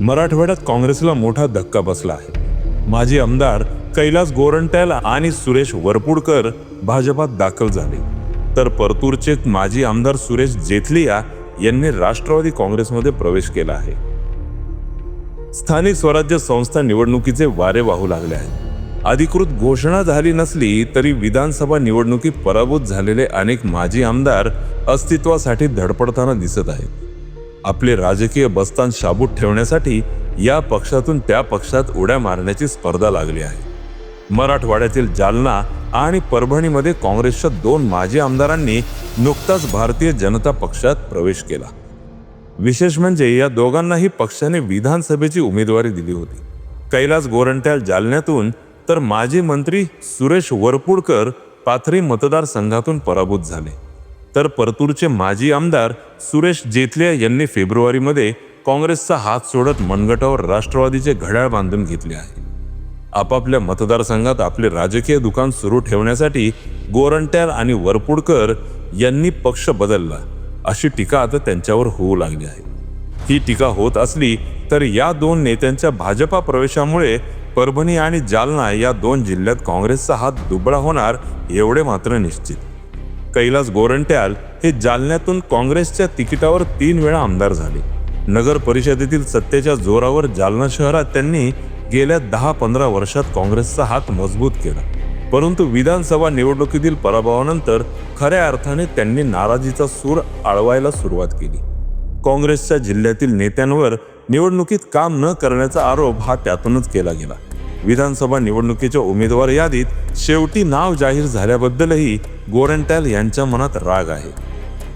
मराठवाड्यात काँग्रेसला मोठा धक्का बसला आहे. माजी आमदार कैलास गोरंट्याल आणि सुरेश वरपुडकर भाजपात दाखल झाले. तर परतूरचे माजी आमदार सुरेश जेथलिया यांनी राष्ट्रवादी काँग्रेसमध्ये प्रवेश केला आहे. स्थानिक स्वराज्य संस्था निवडणुकीचे वारे वाहू लागले आहेत. अधिकृत घोषणा झाली नसली तरी विधानसभा निवडणुकीत पराभूत झालेले अनेक माजी आमदार अस्तित्वासाठी धडपडताना दिसत आहेत. आपले राजकीय बस्तान शाबूत ठेवण्यासाठी या पक्षातून त्या पक्षात उड्या मारण्याची स्पर्धा लागली आहे. मराठवाड्यातील जालना आणि परभणीमध्ये काँग्रेसच्या दोन माजी आमदारांनी नुकताच भारतीय जनता पक्षात प्रवेश केला. विशेष म्हणजे या दोघांनाही पक्षाने विधानसभेची उमेदवारी दिली होती. कैलास गोरंट्याल जालन्यातून तर माजी मंत्री सुरेश वरपुडकर पाथरी मतदारसंघातून पराभूत झाले. तर परतूरचे माजी आमदार सुरेश जेथलिया यांनी फेब्रुवारीमध्ये काँग्रेसचा हात सोडत मनगटावर राष्ट्रवादीचे घड्याळ बांधून घेतले आहे. आपापल्या मतदारसंघात आपले राजकीय दुकान सुरू ठेवण्यासाठी गोरंट्याल आणि वरपुडकर यांनी पक्ष बदलला अशी टीका आता त्यांच्यावर होऊ लागली आहे. ही टीका होत असली तर या दोन नेत्यांच्या भाजपा प्रवेशामुळे परभणी आणि जालना या दोन जिल्ह्यात काँग्रेसचा हात दुबळा होणार एवढे मात्र निश्चित. कैलास गोरंट्याल हे जालन्यातून काँग्रेसच्या तिकिटावर तीन वेळा आमदार झाले. नगर परिषदेतील सत्तेच्या जोरावर जालना शहरात त्यांनी गेल्या दहा पंधरा वर्षात काँग्रेसचा हात मजबूत केला. परंतु विधानसभा निवडणुकीतील पराभवानंतर खऱ्या अर्थाने त्यांनी नाराजीचा सूर आळवायला सुरुवात केली. काँग्रेसच्या जिल्ह्यातील नेत्यांवर निवडणुकीत काम न करण्याचा आरोप हा त्यातूनच केला गेला. विधानसभा निवडणुकीच्या उमेदवार यादीत शेवटी नाव जाहीर झाल्याबद्दलही गोरंट्याल यांच्या मनात राग आहे.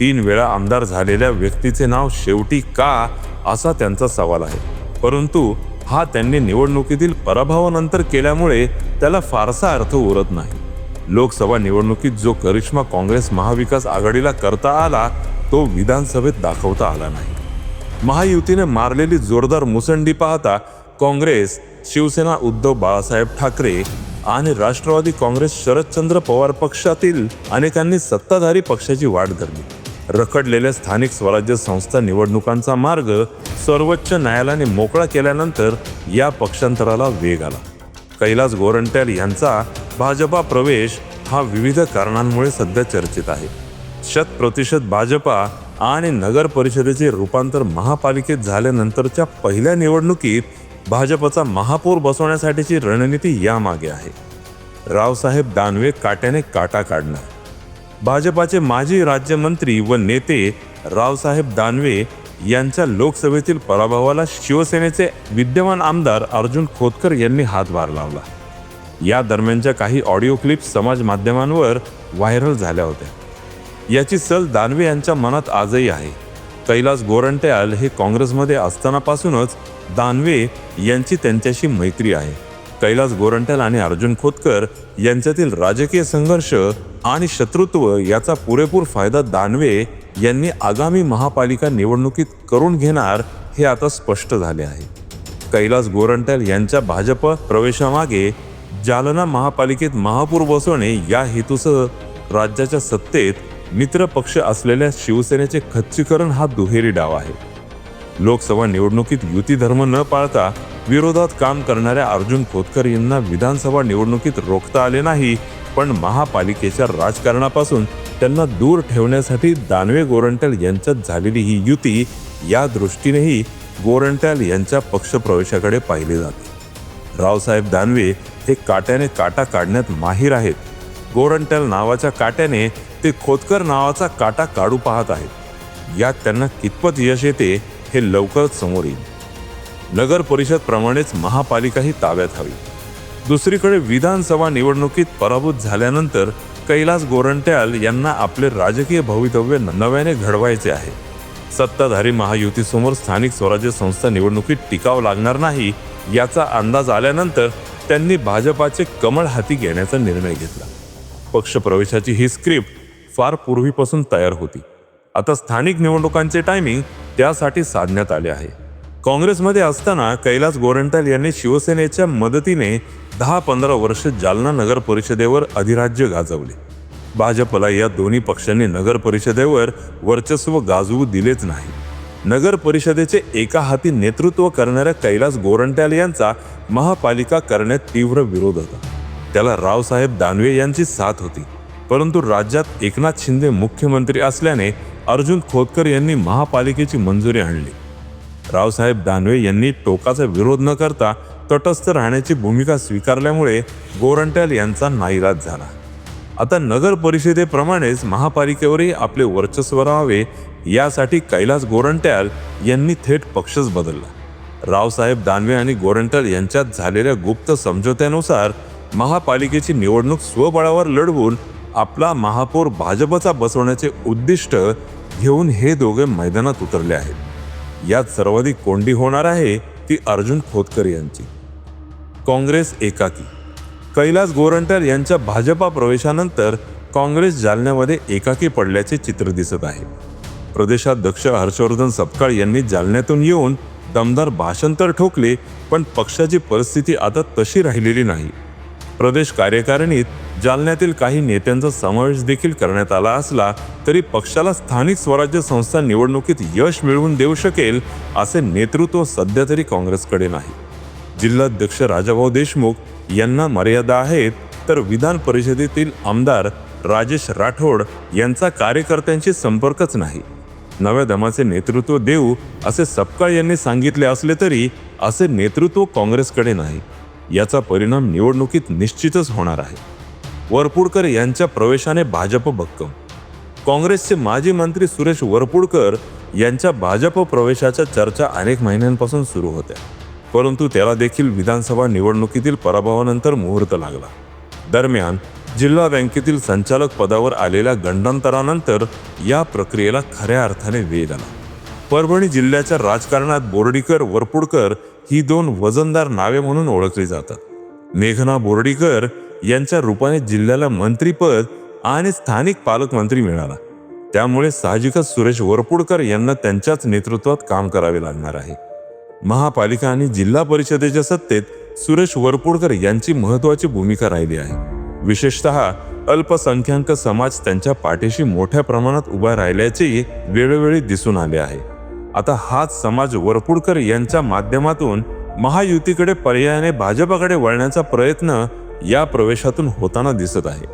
तीन वेळा आमदार झालेल्या व्यक्तीचे नाव शेवटी का असा त्यांचा सवाल आहे. परंतु हा त्यांनी निवडणुकीतील पराभवानंतर केल्यामुळे त्याला फारसा अर्थ उरत नाही. लोकसभा निवडणुकीत जो करिश्मा काँग्रेस महाविकास आघाडीला करता आला तो विधानसभेत दाखवता आला नाही. महायुतीने मारलेली जोरदार मुसंडी पाहता काँग्रेस शिवसेना उद्धव बाळासाहेब ठाकरे आणि राष्ट्रवादी काँग्रेस शरदचंद्र पवार पक्षातील अनेकांनी सत्ताधारी पक्षाची वाट धरली. रखडलेल्या स्थानिक स्वराज्य संस्था निवडणुकांचा मार्ग सर्वोच्च न्यायालयाने मोकळा केल्यानंतर या पक्षांतराला वेग आला. कैलास गोरंट्याल यांचा भाजपा प्रवेश हा विविध कारणांमुळे सध्या चर्चेत आहे. शत प्रतिशत भाजपा आणि नगर परिषदेचे रूपांतर महापालिकेत झाल्यानंतरच्या पहिल्या निवडणुकीत भाजपचा महापौर बसवण्यासाठीची रणनीती यामागे आहे. रावसाहेब दानवे काट्याने काटा काढणार. भाजपाचे माजी राज्यमंत्री व नेते रावसाहेब दानवे यांच्या लोकसभेतील पराभवाला शिवसेनेचे विद्यमान आमदार अर्जुन खोतकर यांनी हातभार लावला. या दरम्यानच्या काही ऑडिओ क्लिप्स समाज माध्यमांवर व्हायरल झाल्या होत्या. याची सल दानवे यांच्या मनात आजही आहे. कैलास गोरंट्याल हे काँग्रेसमध्ये असतानापासूनच दानवे यांची त्यांच्याशी मैत्री आहे. कैलास गोरंट्याल आणि अर्जुन खोतकर यांच्यातील राजकीय संघर्ष आणि शत्रुत्व याचा पुरेपूर फायदा दानवे यांनी आगामी महापालिका निवडणुकीत करून घेणार हे आता स्पष्ट झाले आहे. कैलास गोरंट्याल यांच्या भाजप प्रवेशामागे जालना महापालिकेत महापूर बसवणे या हेतूसह राज्याच्या सत्तेत मित्र पक्ष असलेल्या शिवसेनेचे खच्चीकरण हा दुहेरी डाव आहे. लोकसभा निवडणुकीत युती धर्म न पाळता विरोधात काम करणाऱ्या अर्जुन खोतकर यांना विधानसभा निवडणुकीत रोखता आले नाही पण महापालिकेच्या राजकारणापासून त्यांना दूर ठेवण्यासाठी दानवे गोरंट्याल यांच्यात झालेली ही युती या दृष्टीनेही गोरंट्याल यांच्या पक्षप्रवेशाकडे पाहिले जाते. रावसाहेब दानवे हे काट्याने काटा काढण्यात माहीर आहेत. गोरंट्याल नावाच्या काट्याने ते खोतकर नावाचा काटा काढू पाहत आहेत. यात त्यांना कितपत यश येते हे लवकरच समोर येईल. नगर परिषदप्रमाणेच महापालिकाही ताब्यात हवी. दुसरीकडे विधानसभा निवडणुकीत पराभूत झाल्यानंतर कैलास गोरंट्याल यांना आपले राजकीय भवितव्य नव्याने घडवायचे आहे. सत्ताधारी महायुतीसमोर स्थानिक स्वराज्य संस्था निवडणुकीत टिकाव लागणार नाही याचा अंदाज आल्यानंतर त्यांनी भाजपाचे कमळ हाती घेण्याचा निर्णय घेतला. पक्षप्रवेशाची ही स्क्रिप्ट फार पूर्वीपासून तयार होती. आता स्थानिक निवडणुकांचे टायमिंग त्यासाठी साधण्यात आले आहे. काँग्रेसमध्ये असताना कैलास गोरंट्याल यांनी शिवसेनेच्या मदतीने दहा पंधरा वर्ष जालना नगर परिषदेवर अधिराज्य गाजवले. भाजपला या दोन्ही पक्षांनी नगर परिषदेवर वर्चस्व गाजवू दिलेच नाही. नगर परिषदेचे एका हाती नेतृत्व करणाऱ्या कैलास गोरंट्याल यांचा महापालिका करण्यात तीव्र विरोध होता. त्याला रावसाहेब दानवे यांची साथ होती. परंतु राज्यात एकनाथ शिंदे मुख्यमंत्री असल्याने अर्जुन खोतकर यांनी महापालिकेची मंजुरी आणली. रावसाहेब दानवे यांनी टोकाचा विरोध न करता तटस्थ राहण्याची भूमिका स्वीकारल्यामुळे गोरंट्याल यांचा नाईलाज झाला. आता नगर परिषदेप्रमाणेच महापालिकेवरही आपले वर्चस्व राहावे यासाठी कैलास गोरंट्याल यांनी थेट पक्षच बदलला. रावसाहेब दानवे आणि गोरंट्याल यांच्यात झालेल्या गुप्त समझोत्यानुसार महापालिकेची निवडणूक स्वबळावर लढवून आपला महापौर भाजपचा बसवण्याचे उद्दिष्ट घेऊन हे दोघे मैदानात उतरले आहेत. यात सर्वाधिक कोंडी होणार आहे ती अर्जुन खोतकर यांची. काँग्रेस एकाकी. कैलास गोरंटर यांच्या भाजपा प्रवेशानंतर काँग्रेस जालन्यामध्ये एकाकी पडल्याचे चित्र दिसत आहे. प्रदेशाध्यक्ष हर्षवर्धन सपकाळ यांनी जालन्यातून येऊन दमदार भाषण तर ठोकले पण पक्षाची परिस्थिती आता तशी राहिलेली नाही. प्रदेश कार्यकारिणीत जालन्यातील काही नेत्यांचा समावेश देखील करण्यात आला असला तरी पक्षाला स्थानिक स्वराज्य संस्था निवडणुकीत यश मिळवून देऊ शकेल असे नेतृत्व सध्या तरी काँग्रेसकडे नाही. जिल्हाध्यक्ष राजाभाऊ देशमुख यांना मर्यादा आहेत तर विधान परिषदेतील आमदार राजेश राठोड यांचा कार्यकर्त्यांशी संपर्कच नाही. नव्या दमाचे नेतृत्व देऊ असे सपकाळ यांनी सांगितले असले तरी असे नेतृत्व काँग्रेसकडे नाही. याचा परिणाम निवडणुकीत निश्चितच होणार आहे. वरपुडकर यांच्या प्रवेशाने भाजप भक्कम. काँग्रेसचे माजी मंत्री सुरेश वरपुडकर यांच्या भाजप प्रवेशाच्या चर्चा अनेक महिन्यांपासून सुरू होत्या. परंतु त्याला देखील विधानसभा निवडणुकीतील पराभवानंतर मुहूर्त लागला. दरम्यान जिल्हा बँकेतील संचालक पदावर आलेल्या गंडांतरानंतर या प्रक्रियेला खऱ्या अर्थाने वेग आला. परभणी जिल्ह्याच्या राजकारणात बोर्डीकर वरपुडकर ही दोन वजनदार नावे म्हणून ओळखली जातात. मेघना बोर्डीकर यांच्या रूपाने जिल्ह्याला मंत्रीपद आणि स्थानिक पालकमंत्री मिळाला. त्यामुळे साहजिकच सुरेश वरपुडकर यांना त्यांच्याच नेतृत्वात काम करावे लागणार आहे. महापालिका आणि जिल्हा परिषदेच्या सत्तेत सुरेश वरपुडकर यांची महत्वाची भूमिका राहिली आहे. विशेषतः अल्पसंख्याक समाज त्यांच्या पाठीशी मोठ्या प्रमाणात उभा राहिल्याचे वेळोवेळी दिसून आले आहे. आता हाच समाज वरपुडकर यांच्या माध्यमातून महायुतीकडे पर्यायाने भाजपाकडे वळण्याचा प्रयत्न या प्रवेशातून होताना दिसत आहे.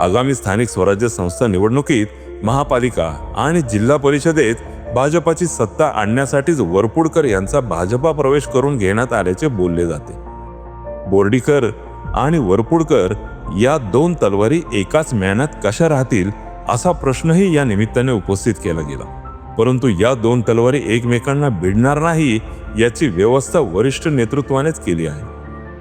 आगामी स्थानिक स्वराज्य संस्था निवडणुकीत महापालिका आणि जिल्हा परिषदेत भाजपाची सत्ता आणण्यासाठीच वरपुडकर यांचा भाजपा प्रवेश करून घेण्यात आल्याचे बोलले जाते. बोर्डीकर आणि वरपुडकर या दोन तलवारी एकाच म्यानात कशा राहतील असा प्रश्नही या निमित्ताने उपस्थित केला गेला. परंतु या दोन तलवारी एकमेकांना भिडणार नाही याची व्यवस्था वरिष्ठ नेतृत्वानेच केली आहे.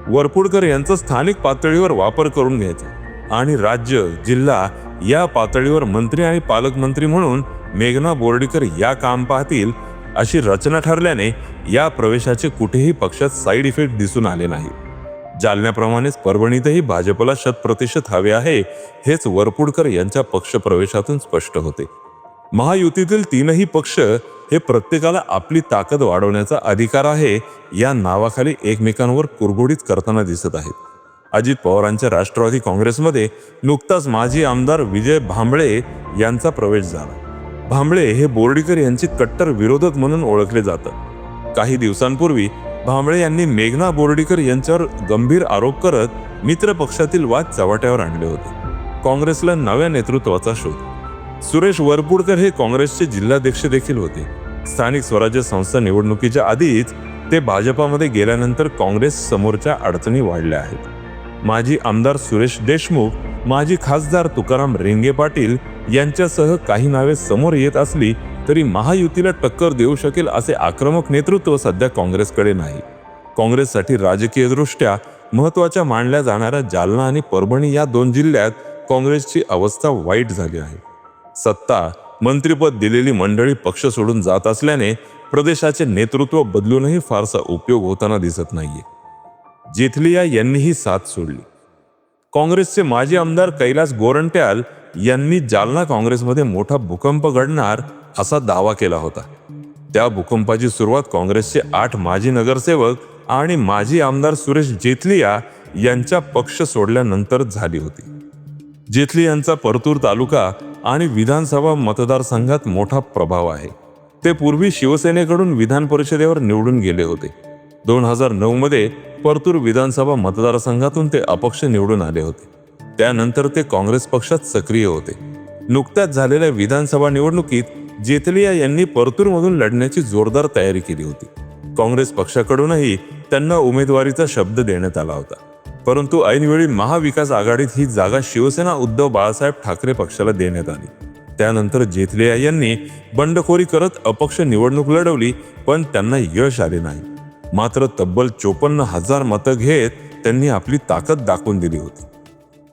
वरपुडकर यांचा स्थानिक पातळीवर वापर करून घ्यायचा. आणि राज्य जिल्हा या पातळीवर मंत्री आणि पालकमंत्री म्हणून मेघना बोर्डीकर या काम पाहतील अशी रचना ठरल्याने या प्रवेशाचे कुठेही पक्षात साईड इफेक्ट दिसून आले नाही. जालन्याप्रमाणेच परभणीतही भाजपला शतप्रतिशत हवे आहे हेच वरपुडकर यांच्या पक्षप्रवेशातून स्पष्ट होते. महायुतीतील तीनही पक्ष हे प्रत्येकाला आपली ताकद वाढवण्याचा अधिकार आहे या नावाखाली एकमेकांवर कुरघोडीत करताना दिसत आहेत. अजित पवारांच्या राष्ट्रवादी काँग्रेसमध्ये नुकताच माजी आमदार विजय भांबळे यांचा प्रवेश झाला. भांबळे हे बोर्डीकर यांचे कट्टर विरोधक म्हणून ओळखले जातात काही दिवसांपूर्वी भांबळे यांनी मेघना बोर्डीकर यांच्यावर गंभीर आरोप करत मित्र पक्षातील वाद चव्हाट्यावर आणले होते. काँग्रेसला नव्या नेतृत्वाचा शोध सुरेश वरपुडकर हे काँग्रेसचे जिल्हाध्यक्ष देखील होते. स्थानिक स्वराज्य संस्था निवडणुकीच्या आधीच ते भाजपामध्ये गेल्यानंतर काँग्रेस समोरच्या अडचणी वाढल्या आहेत. माजी आमदार सुरेश देशमुख माजी खासदार तुकाराम रेंगे पाटील यांच्यासह काही नावे समोर येत असली तरी महायुतीला टक्कर देऊ शकेल असे आक्रमक नेतृत्व सध्या काँग्रेसकडे नाही. काँग्रेससाठी राजकीयदृष्ट्या महत्त्वाच्या मानल्या जाणाऱ्या जालना आणि परभणी या दोन जिल्ह्यात काँग्रेसची अवस्था वाईट झाली आहे. सत्ता मंत्रिपद दिलेली मंडळी पक्ष सोडून जात असल्याने प्रदेशाचे नेतृत्व बदलूनही फारसा उपयोग होताना दिसत नाहीये. जेथलिया यांनीही साथ सोडली. काँग्रेसचे माजी आमदार कैलास गोरंट्याल यांनी जालना काँग्रेसमध्ये मोठा भूकंप घडणार असा दावा केला होता. त्या भूकंपाची सुरुवात काँग्रेसचे आठ माजी नगरसेवक आणि माजी आमदार सुरेश जेथलिया यांच्या पक्ष सोडल्यानंतर झाली होती. जेथली यांचा परतूर तालुका आणि विधानसभा मतदारसंघात मोठा प्रभाव आहे. ते पूर्वी शिवसेनेकडून विधान परिषदेवर निवडून गेले होते. दोन हजार नऊ मध्ये परतूर विधानसभा मतदारसंघातून ते अपक्ष निवडून आले होते. त्यानंतर ते काँग्रेस पक्षात सक्रिय होते. नुकत्याच झालेल्या विधानसभा निवडणुकीत जेतलिया यांनी परतूरमधून लढण्याची जोरदार तयारी केली होती. काँग्रेस पक्षाकडूनही त्यांना उमेदवारीचा शब्द देण्यात आला होता. परंतु ऐनवेळी महाविकास आघाडीत ही जागा शिवसेना उद्धव बाळासाहेब ठाकरे पक्षाला देण्यात आली. त्यानंतर जेथलिया यांनी बंडखोरी करत अपक्ष निवडणूक लढवली पण त्यांना यश आले नाही. मात्र तब्बल चोपन्न हजार मतं घेत त्यांनी आपली ताकद दाखवून दिली होती.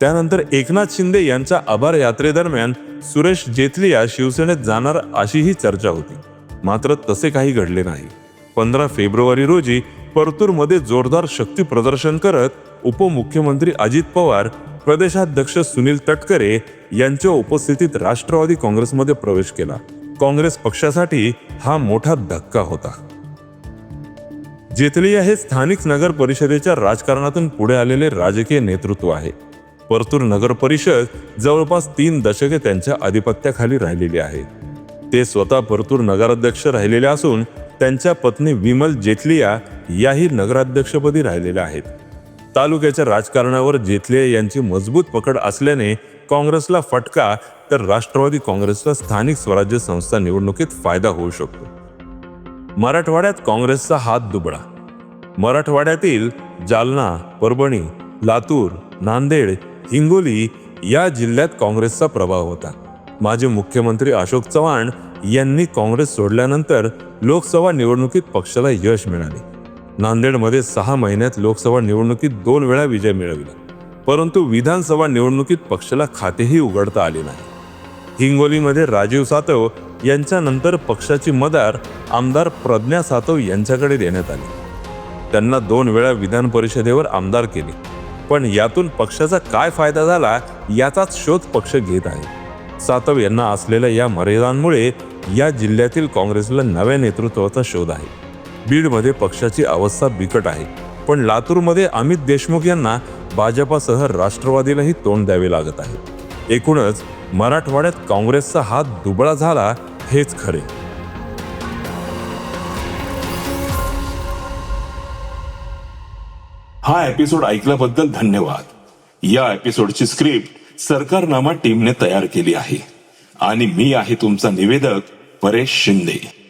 त्यानंतर एकनाथ शिंदे यांच्या आभार यात्रेदरम्यान सुरेश जेथलिया शिवसेनेत जाणार अशीही चर्चा होती. मात्र तसे काही घडले नाही. पंधरा फेब्रुवारी रोजी परतूरमध्ये जोरदार शक्ती प्रदर्शन करत उपमुख्यमंत्री अजित पवार प्रदेशाध्यक्ष सुनील तटकरे यांच्या उपस्थितीत राष्ट्रवादी काँग्रेसमध्ये प्रवेश केला. काँग्रेस पक्षासाठी हा मोठा धक्का होता. जेतलिया हे स्थानिक नगर परिषदेच्या राजकारणातून पुढे आलेले राजकीय नेतृत्व आहे. परतूर नगर परिषद जवळपास तीन दशके त्यांच्या आधिपत्याखाली राहिलेली आहे. ते स्वतः परतूर नगराध्यक्ष राहिलेले असून त्यांच्या पत्नी विमल जेतलिया याही नगराध्यक्षपदी राहिलेल्या आहेत. तालुक्याच्या राजकारणावर जेतलिया यांची मजबूत पकड असल्याने काँग्रेसला फटका तर राष्ट्रवादी काँग्रेसला स्थानिक स्वराज्य संस्था निवडणुकीत फायदा होऊ शकतो. मराठवाड्यात काँग्रेसचा हात दुबळा. मराठवाड्यातील जालना परभणी लातूर नांदेड हिंगोली या जिल्ह्यात काँग्रेसचा प्रभाव होता. माजी मुख्यमंत्री अशोक चव्हाण यांनी काँग्रेस सोडल्यानंतर लोकसभा निवडणुकीत पक्षाला यश मिळाले. नांदेडमध्ये सहा महिन्यात लोकसभा निवडणुकीत दोन वेळा विजय मिळविला. परंतु विधानसभा निवडणुकीत पक्षाला खातेही उघडता आले नाही. हिंगोलीमध्ये राजीव सातव यांच्यानंतर पक्षाची मदार आमदार प्रज्ञा सातव यांच्याकडे देण्यात आली. त्यांना दोन वेळा विधान परिषदेवर आमदार केले. पण यातून पक्षाचा काय फायदा झाला याचाच शोध पक्ष घेत आहे. सातव यांना असलेल्या या मर्यादांमुळे या जिल्ह्यातील काँग्रेसला नव्या नेतृत्वाचा शोध आहे. बीडमध्ये पक्षाची अवस्था बिकट आहे. पण लातूरमध्ये अमित देशमुख यांना भाजपासह राष्ट्रवादीलाही तोंड द्यावे लागत आहे. एकूणच मराठवाड्यात काँग्रेसचा हात दुबळा झाला हेच खरे. हा एपिसोड ऐकल्याबद्दल धन्यवाद. या एपिसोडची स्क्रिप्ट सरकारनामा टीमने तयार केली आहे. आणि मी आहे तुमचा निवेदक परेश शिंदे.